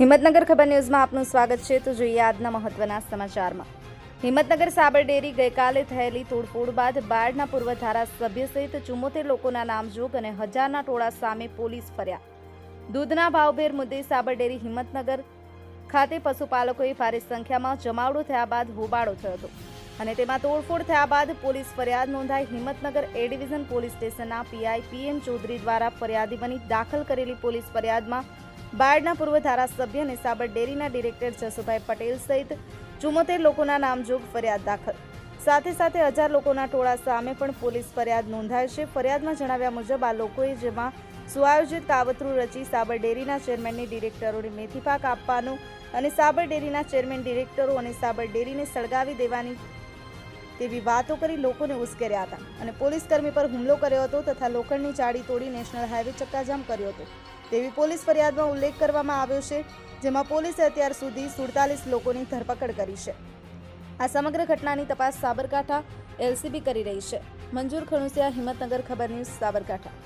હિંમતનગર ખબર ન્યૂઝમાં આપનું સ્વાગત છે. તો જોઈએ આજના મહત્વના સમાચારમાં. હિંમતનગર સાબરડેરી ગઈકાલે થયેલી તોડફોડ બાદ બાળના પૂર્વ ધારાસભ્ય સહિત ચુમ્મોતેર લોકોના નામજોગ અને હજારના ટોળા સામે પોલીસ ફર્યા. દૂધના ભાવભેર મુદ્દે સાબરડેરી હિંમતનગર ખાતે પશુપાલકોએ ભારે સંખ્યામાં જમાવડો થયા બાદ હોબાળો થયો હતો. અને તેમાં તોડફોડ થયા બાદ પોલીસ ફરિયાદ નોંધાઈ હિંમતનગર એ ડિવિઝન પોલીસ સ્ટેશનના પીઆઈ પીએમ ચૌધરી દ્વારા ફરિયાદી બની દાખલ કરેલી પોલીસ ફરિયાદમાં બાયડના પૂર્વ ધારાસભ્ય અને સાબર ડેરીના ડિરેક્ટર જસુભાઈ પટેલ સહિત ચુમ્મોતેર લોકોના નામજોગ ફરિયાદ દાખલ. સાથે સાથે હજાર લોકોના ટોળા સામે પણ પોલીસ ફરિયાદ નોંધાય છે. ફરિયાદમાં જણાવ્યા મુજબ આ લોકોએ જેમાં સુઆયોજિત કાવતરું રચી સાબર ડેરીના ચેરમેનની ડિરેક્ટરોને મેથી પાક આપવાનું અને સાબર ડેરીના ચેરમેન ડિરેક્ટરો અને સાબર ડેરીને સળગાવી દેવાની તેવી વાતો કરી લોકોને ઉશ્કેર્યા હતા અને પોલીસ કર્મી પર હુમલો કર્યો હતો તથા લોખંડની જાળી તોડી નેશનલ હાઈવે ચક્કાજામ કર્યો હતો. તેવી પોલીસ ફરિયાદમાં ઉલ્લેખ કરવામાં આવ્યો છે, જેમાં પોલીસે અત્યાર સુધી સુડતાલીસ લોકોની ધરપકડ કરી છે. આ સમગ્ર ઘટનાની તપાસ સાબરકાંઠા એલસીબી કરી રહી છે. મંજૂર ખણુસિયા હિંમતનગર, ખબર ન્યૂઝ સાબરકાંઠા.